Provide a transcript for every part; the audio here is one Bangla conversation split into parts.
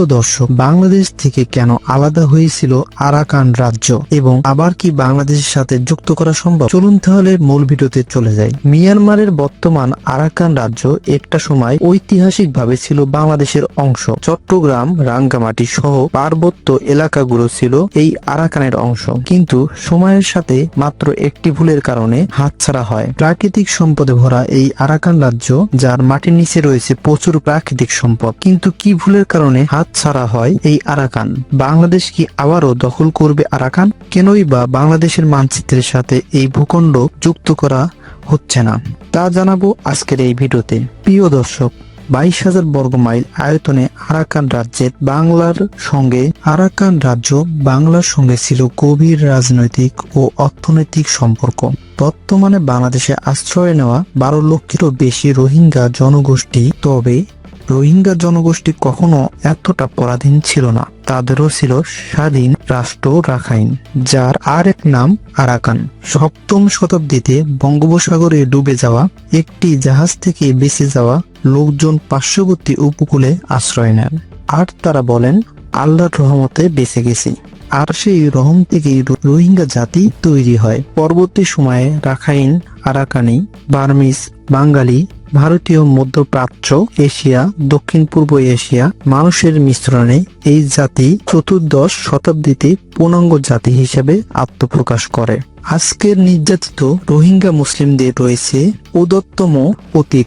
প্রিয় দর্শক, বাংলাদেশ থেকে কেন আলাদা হয়েছিল আরাকান রাজ্য? এবং আবার কি বাংলাদেশের সাথে যুক্ত করা সম্ভব? চলুন তাহলে মূল ভিডিওতে চলে যাই। মিয়ানমারের বর্তমান আরাকান রাজ্য একটা সময় ঐতিহাসিকভাবে ছিল বাংলাদেশের অংশ। চট্টগ্রাম, রাঙ্গামাটি সহ পার্বত্য এলাকাগুলো ছিল এই আরাকানের অংশ। কিন্তু সময়ের সাথে মাত্র একটি ভুলের কারণে হাতছাড়া হয়। প্রাকৃতিক সম্পদে ভরা এই আরাকান রাজ্য, যার মাটির নিচে রয়েছে প্রচুর প্রাকৃতিক সম্পদ। কিন্তু কি ভুলের কারণে হাত ছাড়া হয় এই আরাকান। বাংলাদেশ কি আবারও দখল করবে আরাকান? কেনই বা বাংলাদেশের মানচিত্রের সাথে এই ভূখণ্ড যুক্ত করা হচ্ছে না? তা জানাব আজকের এই ভিডিওতে। প্রিয় দর্শক, বাইশ হাজার বর্গ মাইল আয়তনে আরাকান রাজ্যের বাংলার সঙ্গে আরাকান রাজ্য বাংলার সঙ্গে ছিল গভীর রাজনৈতিক ও অর্থনৈতিক সম্পর্ক। বর্তমানে বাংলাদেশে আশ্রয় নেওয়া বারো লক্ষেরও বেশি রোহিঙ্গা জনগোষ্ঠী। তবে রোহিঙ্গা জনগোষ্ঠী কখনো এতটা পরাধীন ছিল না। তাদেরও ছিল স্বাধীন রাষ্ট্র রাখাইন, যার আর এক নাম আরাকান। সপ্তম শতাব্দীতে বঙ্গোপসাগরে ডুবে যাওয়া, একটি জাহাজ থেকে বেঁচে যাওয়া লোকজন পার্শ্ববর্তী উপকূলে আশ্রয় নেন। আর তারা বলেন, আল্লাহর রহমতে বেঁচে গেছি। আর সেই রহম থেকেই রোহিঙ্গা জাতি তৈরি হয়। পরবর্তী সময়ে রাখাইন, আরাকানি বার্মিস বাঙালি ভারতীয় মধ্যপ্রাচ্য এশিয়া, দক্ষিণ পূর্ব এশিয়া মানুষের মিশ্রণে এই জাতি চতুর্দশ শতাব্দীতে পূর্ণাঙ্গ জাতি হিসেবে আত্মপ্রকাশ করে। আজকের নির্যাতিত রোহিঙ্গা মুসলিমদের রয়েছে উদত্তম অতীত।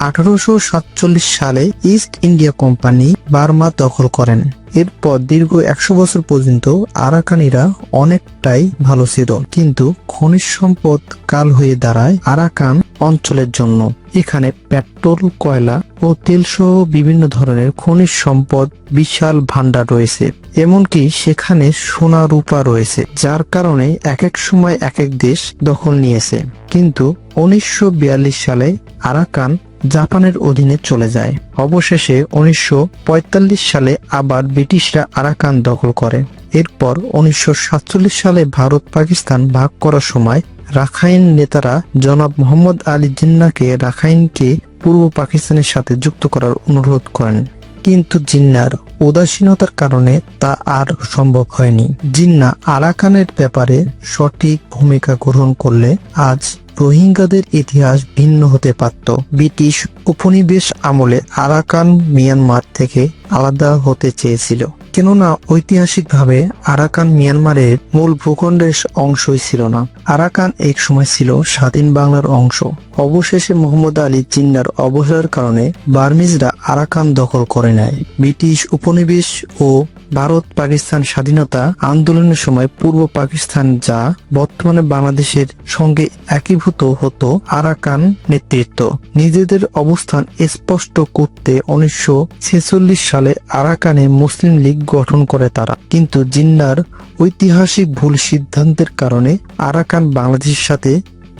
আঠারোশো সাতচল্লিশ সালে ইস্ট ইন্ডিয়া কোম্পানি বার্মা দখল করেন। এরপর দীর্ঘ একশো বছর পর্যন্ত আরাকানিরা অনেকটাই ভালো ছিল। কিন্তু খনিজ সম্পদ কাল হয়ে দাঁড়ায় আরাকান অঞ্চলের জন্য। এখানে পেট্রোল, কয়লা ও তেল সহ বিভিন্ন ধরনের খনিজ সম্পদ বিশাল ভান্ডার রয়েছে। এমনকি সেখানে সোনা রূপা রয়েছে, যার কারণে এক এক সময় এক এক দেশ দখল নিয়েছে। কিন্তু উনিশশো বিয়াল্লিশ সালে আরাকান জাপানের অধীনে চলে যায়। অবশেষে উনিশশো পঁয়তাল্লিশ সালে আবার ব্রিটিশরা আরাকান দখল করে। এরপর উনিশশো সাতচল্লিশ সালে ভারত পাকিস্তান ভাগ করার সময় রাখাইন নেতারা জনাব মোহাম্মদ আলী জিন্নাকে রাখাইনকে পূর্ব পাকিস্তানের সাথে যুক্ত করার অনুরোধ করেন। কিন্তু জিন্নার উদাসীনতার কারণে তা আর সম্ভব হয়নি। জিন্না আরাকানের ব্যাপারে সঠিক ভূমিকা গ্রহণ করলে আজ রোহিঙ্গাদের ইতিহাস ভিন্ন হতে পারত। ব্রিটিশ উপনিবেশ আমলে আরাকান মিয়ানমার থেকে আলাদা হতে চেয়েছিল। কেননা ঐতিহাসিকভাবে আরাকান মিয়ানমারের মূল ভূখণ্ডের অংশই ছিল না। আরাকান এক সময় ছিল স্বাধীন বাংলার অংশ। অবশেষে মোহাম্মদ আলী জিন্নার অবসরের কারণে বার্মিজরা আরাকান দখল করে নেয়। ব্রিটিশ উপনিবেশ ও ভারত পাকিস্তান স্বাধীনতা আন্দোলনের সময় পূর্ব পাকিস্তান যা বর্তমানে বাংলাদেশের সঙ্গে একীভূত হতো আরাকান নেতৃত্ব। নিজেদের অবস্থান স্পষ্ট করতে উনিশশো ছেচল্লিশ সালে আরাকানে মুসলিম লীগ গঠন করে তারা। কিন্তু জিন্নার ঐতিহাসিক ভুল সিদ্ধান্তের কারণে আরাকান বাংলাদেশের সাথে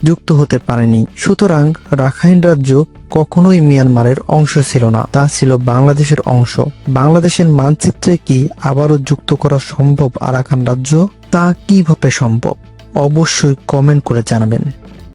যুক্ত হতে পারেনি। সুতরাং রাখাইন রাজ্য কখনোই মিয়ানমারের অংশ ছিল না, তা ছিল বাংলাদেশের অংশ। বাংলাদেশের মানচিত্রে কি আবারও যুক্ত করা সম্ভব আরাকান রাজ্য? তা কীভাবে সম্ভব? অবশ্যই কমেন্ট করে জানাবেন।